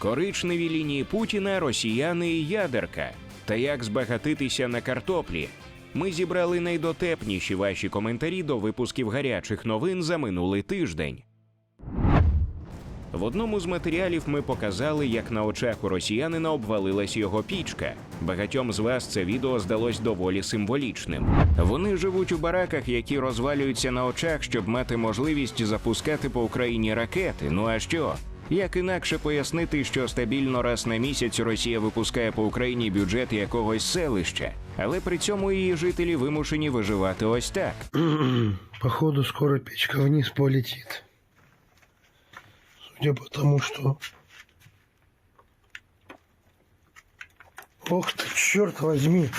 Коричневі лінії Путіна, росіяни і ядерка. Та як збагатитися на картоплі? Ми зібрали найдотепніші ваші коментарі до випусків гарячих новин за минулий тиждень. В одному з матеріалів ми показали, як на очах у росіянина обвалилась його пічка. Багатьом з вас це відео здалось доволі символічним. Вони живуть у бараках, які розвалюються на очах, щоб мати можливість запускати по Україні ракети. Ну а що? Як інакше пояснити, що стабільно раз на місяць Росія випускає по Україні бюджет якогось селища, але при цьому її жителі вимушені виживати ось так. Походу скоро печка вниз полетит. Судя по тому, что... Ох ты, черт возьми!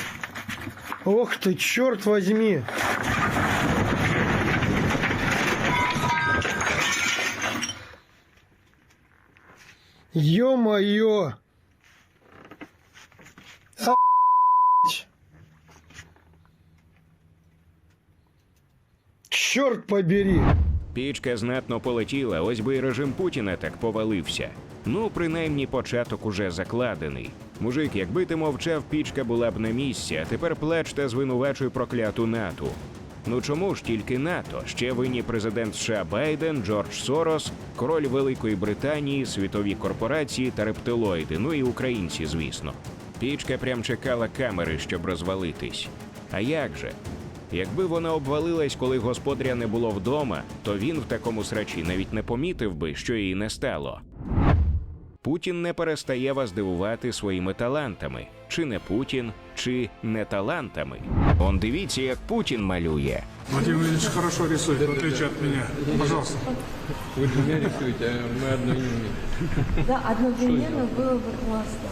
Ох ты, черт возьми! Ё-моё! А***ть. Черт побери! Пічка знатно полетіла, ось би і режим Путіна так повалився. Ну, принаймні, початок уже закладений. Мужик, якби ти мовчав, пічка була б на місці, а тепер плач та звинувачуй прокляту НАТО. Ну чому ж тільки НАТО? Ще винні президент США Байден, Джордж Сорос, король Великої Британії, світові корпорації та рептилоїди, ну і українці, звісно. Пічка прям чекала камери, щоб розвалитись. А як же? Якби вона обвалилась, коли господаря не було вдома, то він в такому срачі навіть не помітив би, що її не стало. Путін не перестає вас дивувати своїми талантами. Чи не Путін, чи не талантами. Он дивіться, як Путін малює. Владимир Ильич хорошо рисует, в отличие от меня. Пожалуйста. Вы двумя рисуете, а мы одной не умеем. Да, одновременно было бы классно.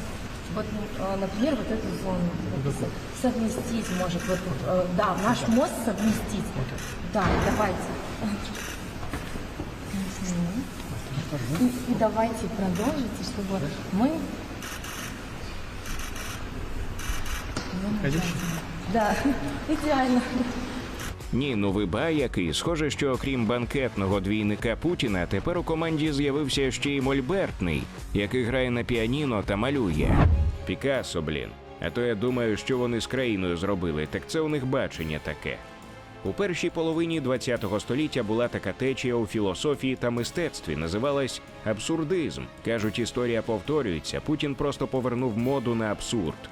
Вот, э, например, вот эту зону написать. совместить может. Вот, э, да, наш мозг совместить. Да, давайте. Мгм. И, и давайте продолжите, чтобы мы... Да, идеально. Ні, ну ви який. Схоже, що окрім банкетного двійника Путіна, тепер у команді з'явився ще й Мольбертний, який грає на піаніно та малює. Пікассо, блін. А то я думаю, що вони з країною зробили, так це у них бачення таке. У першій половині ХХ століття була така течія у філософії та мистецтві, називалась абсурдизм. Кажуть, історія повторюється. Путін просто повернув моду на абсурд.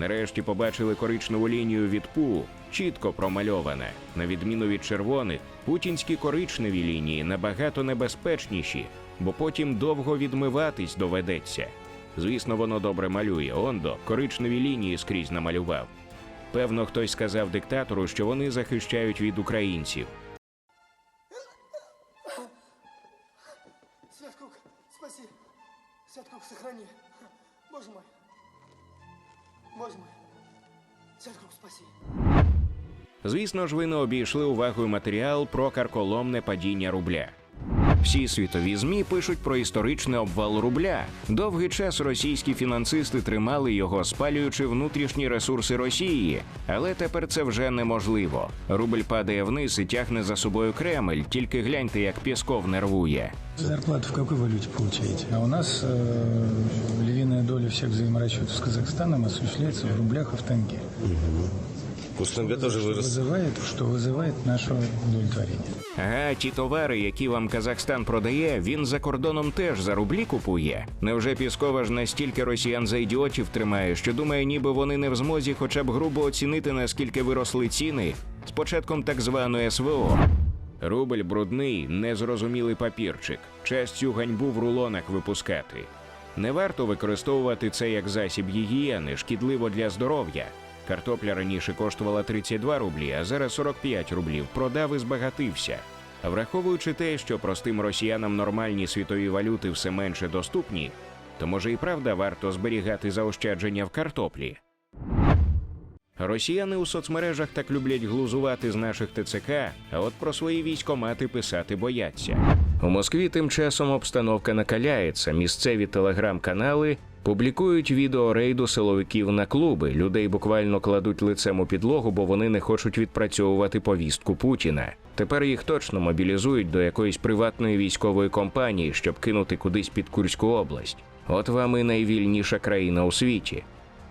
Нарешті побачили коричневу лінію від ПУ, чітко промальоване. На відміну від червоних, путінські коричневі лінії набагато небезпечніші, бо потім довго відмиватись доведеться. Звісно, воно добре малює. Ондо коричневі лінії скрізь намалював. Певно, хтось сказав диктатору, що вони захищають від українців. Святкук, спаси. Святкук, сохрани. Боже мой. Святкук, спаси. Звісно ж, ви не обійшли увагою матеріал про карколомне падіння рубля. Всі світові змі пишуть про історичний обвал рубля. Довгий час російські фінансисти тримали його, спалюючи внутрішні ресурси Росії, але тепер це вже неможливо. Рубль падає вниз і тягне за собою Кремль. Тільки гляньте, як Пєсков нервує. Зарплату в какой валюте получаете? А у нас э, львиная доля всех взаиморасчетов с Казахстаном осуществляется в рублях и в тенге Курс тенге тоже вырос. Вызывает, что вызывает наше удовлетворение. Ага, ті товари, які вам Казахстан продає, він за кордоном теж за рублі купує. Невже Піскова ж настільки росіян за ідіотів тримає, що думає, ніби вони не в змозі хоча б грубо оцінити, наскільки виросли ціни з початком так званої СВО. Рубль брудний, незрозумілий папірчик. Час цю ганьбу в рулонах випускати. Не варто використовувати це як засіб гігієни, шкідливо для здоров'я. Картопля раніше коштувала 32 рублі, а зараз 45 рублів. Продав і збагатився. Враховуючи те, що простим росіянам нормальні світові валюти все менше доступні, то може і правда варто зберігати заощадження в картоплі. Росіяни у соцмережах так люблять глузувати з наших ТЦК, а от про свої військомати писати бояться. У Москві тим часом обстановка накаляється. Місцеві телеграм-канали публікують відео рейду силовиків на клуби. Людей буквально кладуть лицем у підлогу, бо вони не хочуть відпрацьовувати повістку Путіна. Тепер їх точно мобілізують до якоїсь приватної військової компанії, щоб кинути кудись під Курську область. От вам і найвільніша країна у світі.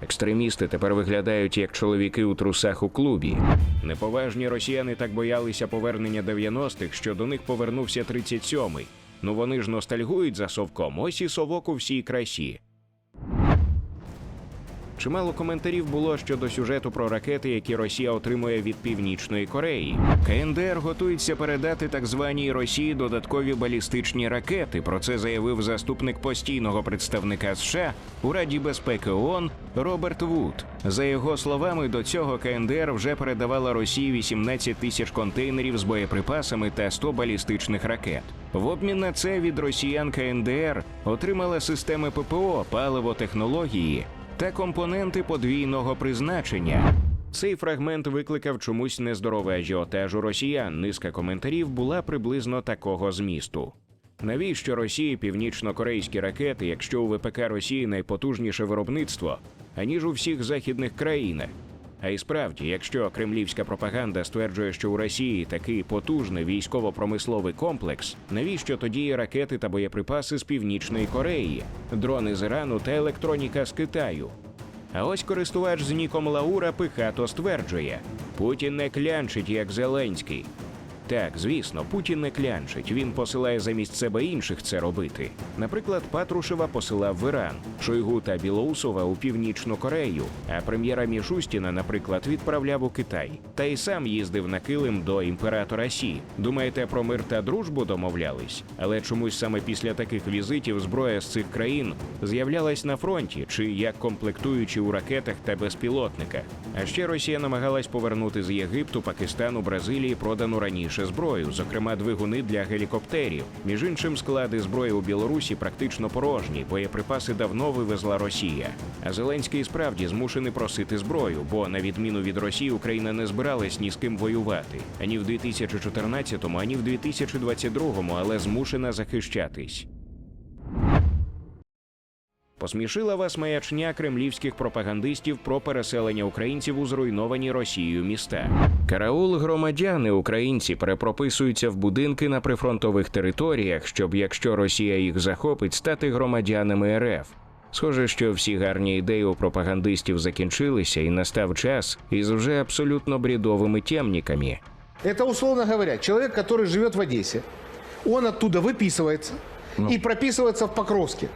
Екстремісти тепер виглядають як чоловіки у трусах у клубі. Неповажні росіяни так боялися повернення 90-х, що до них повернувся 37-й. Ну вони ж ностальгують за совком, ось і совок у всій красі. Чимало коментарів було щодо сюжету про ракети, які Росія отримує від Північної Кореї. КНДР готується передати так званій Росії додаткові балістичні ракети. Про це заявив заступник постійного представника США у Раді безпеки ООН Роберт Вуд. За його словами, до цього КНДР вже передавала Росії 18 тисяч контейнерів з боєприпасами та 100 балістичних ракет. В обмін на це від росіян КНДР отримала системи ППО, паливо технології та компоненти подвійного призначення. Цей фрагмент викликав чомусь нездорове ажіотаж у росіян. Низка коментарів була приблизно такого змісту. Навіщо Росії північно-корейські ракети, якщо у ВПК Росії найпотужніше виробництво, аніж у всіх західних країнах? А й справді, якщо кремлівська пропаганда стверджує, що у Росії такий потужний військово-промисловий комплекс, навіщо тоді ракети та боєприпаси з північної Кореї, дрони з Ірану та електроніка з Китаю? А ось користувач з ніком Лаура пихато стверджує: Путін не клянчить, як Зеленський. Так, звісно, Путін не клянчить. Він посилає замість себе інших це робити. Наприклад, Патрушева посилав в Іран, Шойгу та Білоусова у Північну Корею, а прем'єра Мішустіна, наприклад, відправляв у Китай. Та й сам їздив на килим до імператора Сі. Думаєте, про мир та дружбу домовлялись? Але чомусь саме після таких візитів зброя з цих країн з'являлась на фронті чи як комплектуючі у ракетах та безпілотниках. А ще Росія намагалась повернути з Єгипту, Пакистану, Бразилії продану раніше зброю, зокрема двигуни для гелікоптерів. Між іншим, склади зброї у Білорусі практично порожні. Боєприпаси давно вивезла Росія. А Зеленський справді змушений просити зброю, бо на відміну від Росії Україна не збиралась ні з ким воювати ані в 2014-му, ані в 2022-му, але змушена захищатись. Посмішила вас маячня кремлівських пропагандистів про переселення українців у зруйновані Росією міста. Караул громадяни українці перепрописуються в будинки на прифронтових територіях, щоб, якщо Росія їх захопить, стати громадянами РФ. Схоже, що всі гарні ідеї у пропагандистів закінчилися, і настав час із вже абсолютно брідовими темниками. Это, условно говоря, человек, который живет в Одессе. Он оттуда выписывается и прописывается в Покровске.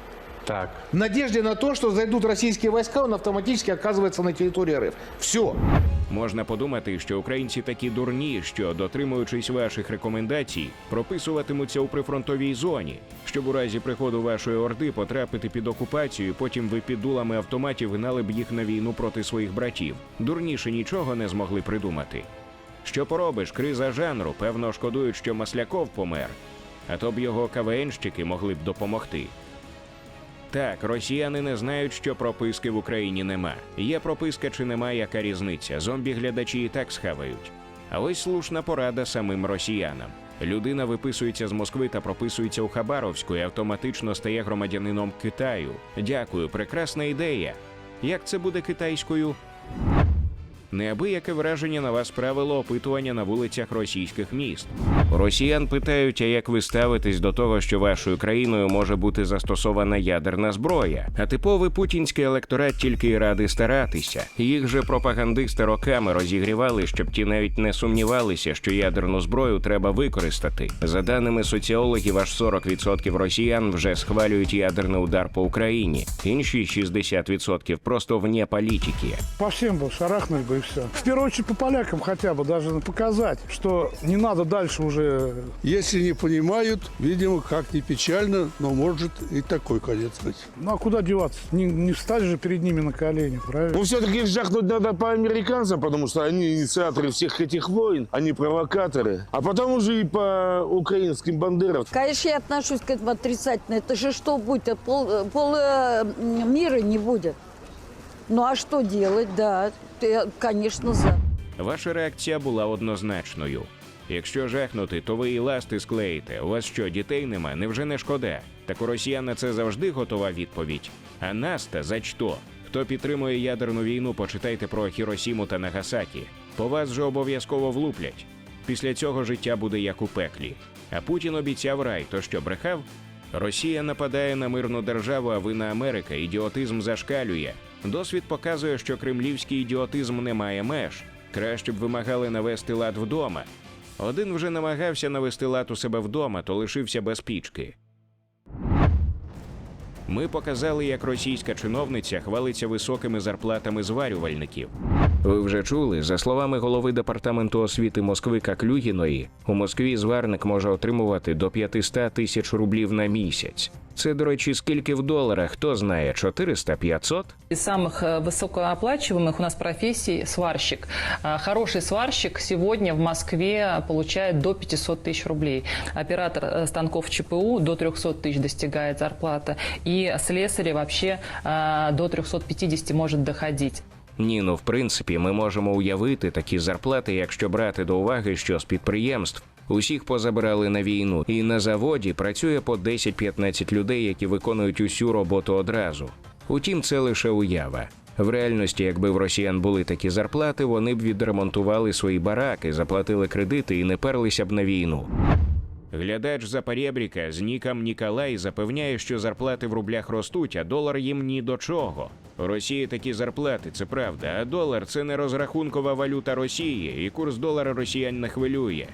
Так. В надежде на то, что зайдут российские войска, он автоматически оказывается на территории РФ. Все. Можна подумати, що українці такі дурні, що, дотримуючись ваших рекомендацій, прописуватимуться у прифронтовій зоні, щоб у разі приходу вашої орди потрапити під окупацію, потім ви під дулами автоматів гнали б їх на війну проти своїх братів. Дурніше нічого не змогли придумати. Що поробиш, криза жанру, певно, шкодують, що Масляков помер, а то б його КВНщики могли б допомогти. Так, росіяни не знають, що прописки в Україні нема. Є прописка чи нема, яка різниця. Зомбі-глядачі і так схавають. А ось слушна порада самим росіянам. Людина виписується з Москви та прописується у Хабаровську і автоматично стає громадянином Китаю. Дякую, прекрасна ідея. Як це буде китайською? Неабияке враження на вас справило опитування на вулицях російських міст. Росіян питають, а як ви ставитесь до того, що вашою країною може бути застосована ядерна зброя. А типовий путінський електорат тільки й радий старатися. Їх же пропагандисти роками розігрівали, щоб ті навіть не сумнівалися, що ядерну зброю треба використати. За даними соціологів, аж 40% росіян вже схвалюють ядерний удар по Україні. Інші 60% просто вне політики. По всем бы шарахнуть бы и все. В первую очередь по полякам хотя бы даже показать, что не надо дальше уже Если не понимают, видимо, как ни печально, но может и такой конец быть. Ну а куда деваться? Не, не встать же перед ними на колени, правильно? Ну, все-таки жахнуть надо по американцам, потому что они инициаторы всех этих войн, они провокаторы. А потом уже и по украинским бандеровцам. Конечно, я отношусь к этому отрицательно. Это же что будет? Пол, пол э, мира не будет. Ну а что делать? Да, конечно, за. Ваша реакція була однозначною. Якщо жахнути, то ви і ласти склеїте. У вас що, дітей нема? Невже не шкода? Так у росіян на це завжди готова відповідь. А нас-то за що? Хто підтримує ядерну війну, почитайте про Хіросіму та Нагасакі. По вас же обов'язково влуплять. Після цього життя буде як у пеклі. А Путін обіцяв рай, то що брехав? Росія нападає на мирну державу, а вина Америка. Ідіотизм зашкалює. Досвід показує, що кремлівський ідіотизм не має меж. Краще б вимагали навести лад вдома. Один вже намагався навести лад у себе вдома, то лишився без пічки. Ми показали, як російська чиновниця хвалиться високими зарплатами зварювальників. Ви вже чули, за словами голови департаменту освіти Москви Каклюгіної, у Москві зварник може отримувати до 500 тисяч рублів на місяць. Це, до речі, скільки в доларах, хто знає, 400-500? Из самых э, высокооплачиваемых у нас профессий сварщик. А, Хороший сварщик сегодня в Москве получает до 500 тысяч рублей. Оператор э, станков ЧПУ до 300 тысяч достигает зарплата. И слесарь вообще э, до 350 может доходить. Ні, ну в принципі, ми можемо уявити такі зарплати, якщо брати до уваги, що з підприємств усіх позабирали на війну, і на заводі працює по 10-15 людей, які виконують усю роботу одразу. Утім, це лише уява. В реальності, якби в росіян були такі зарплати, вони б відремонтували свої бараки, заплатили кредити і не перлися б на війну. Глядач за перебріка з ніком Ніколай запевняє, що зарплати в рублях ростуть, а долар їм ні до чого. У Росії такі зарплати, це правда, а долар це не розрахункова валюта Росії, і курс долара росіян не хвилює.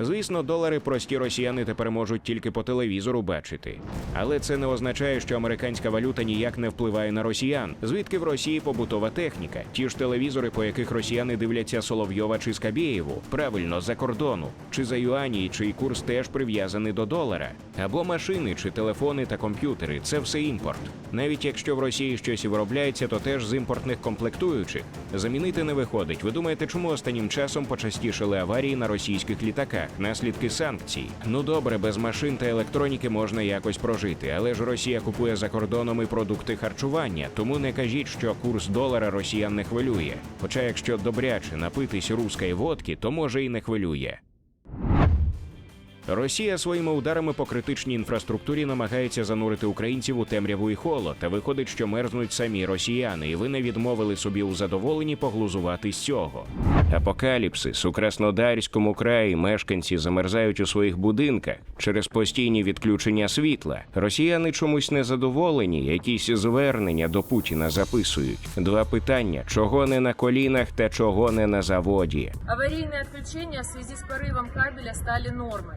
Звісно, долари прості росіяни тепер можуть тільки по телевізору бачити. Але це не означає, що американська валюта ніяк не впливає на росіян. Звідки в Росії побутова техніка? Ті ж телевізори, по яких росіяни дивляться Соловйова чи Скабєєву, правильно за кордону, чи за юані, чий курс теж прив'язаний до долара, або машини, чи телефони та комп'ютери це все імпорт. Навіть якщо в Росії щось і виробляється, то теж з імпортних комплектуючих. Замінити не виходить. Ви думаєте, чому останнім часом почастішали аварії на російських літаках? Наслідки санкцій. Ну добре, без машин та електроніки можна якось прожити, але ж Росія купує за кордоном і продукти харчування, тому не кажіть, що курс долара росіян не хвилює. Хоча, якщо добряче напитись руської водки, то може і не хвилює. Росія своїми ударами по критичній інфраструктурі намагається занурити українців у темряву і холод, та виходить, що мерзнуть самі росіяни, і ви не відмовили собі у задоволенні поглузувати з цього. Апокаліпсис у Краснодарському краї мешканці замерзають у своїх будинках через постійні відключення світла. Росіяни чомусь незадоволені, якісь звернення до Путіна записують. Два питання: чого не на колінах та чого не на заводі. Аварийные отключения в связи с порывом кабеля стали нормой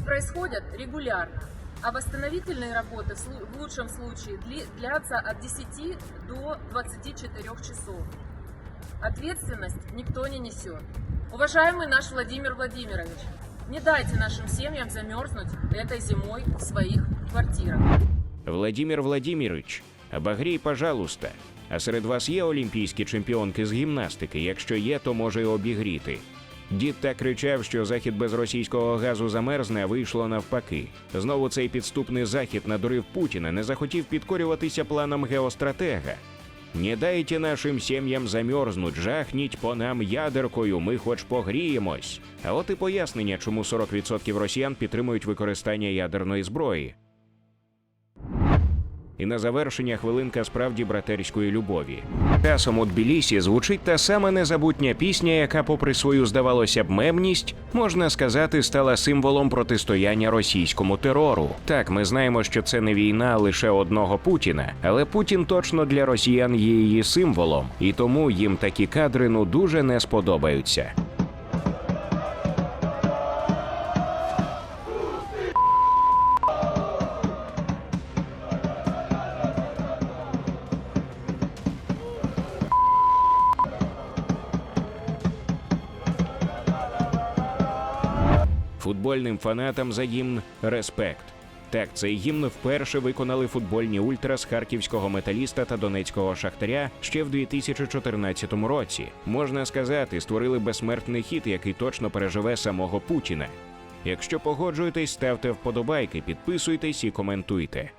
и происходят регулярно. А восстановительные работы в слу- в лучшем случае дли- длятся от 10 до 24 часов. Ответственность никто не несет. Уважаемый наш Владимир Владимирович, не дайте нашим семьям замерзнуть этой зимой в своих квартирах. Владимир Владимирович, обогрій, пожалуйста. А серед вас є олімпійські чемпіонки з гімнастики. Якщо є, то може й обігріти. Дід так кричав, що захід без російського газу замерзне, а вийшло навпаки. Знову цей підступний захід надурив Путіна, не захотів підкорюватися планам геостратега. Не дайте нашим сім'ям замерзнуть, жахніть по нам ядеркою, ми хоч погріємось. А от і пояснення, чому 40% росіян підтримують використання ядерної зброї. І на завершення хвилинка справді братерської любові. Часом у Тбілісі звучить та сама незабутня пісня, яка, попри свою, здавалося б, мемність, можна сказати, стала символом протистояння російському терору. Так, ми знаємо, що це не війна лише одного Путіна, але Путін точно для росіян є її символом, і тому їм такі кадри ну дуже не сподобаються. Футбольним фанатам за гімн Респект. Так, цей гімн вперше виконали футбольні ультра з харківського металіста та донецького шахтаря ще в 2014 році. Можна сказати, створили безсмертний хіт, який точно переживе самого Путіна. Якщо погоджуєтесь, ставте вподобайки, підписуйтесь і коментуйте.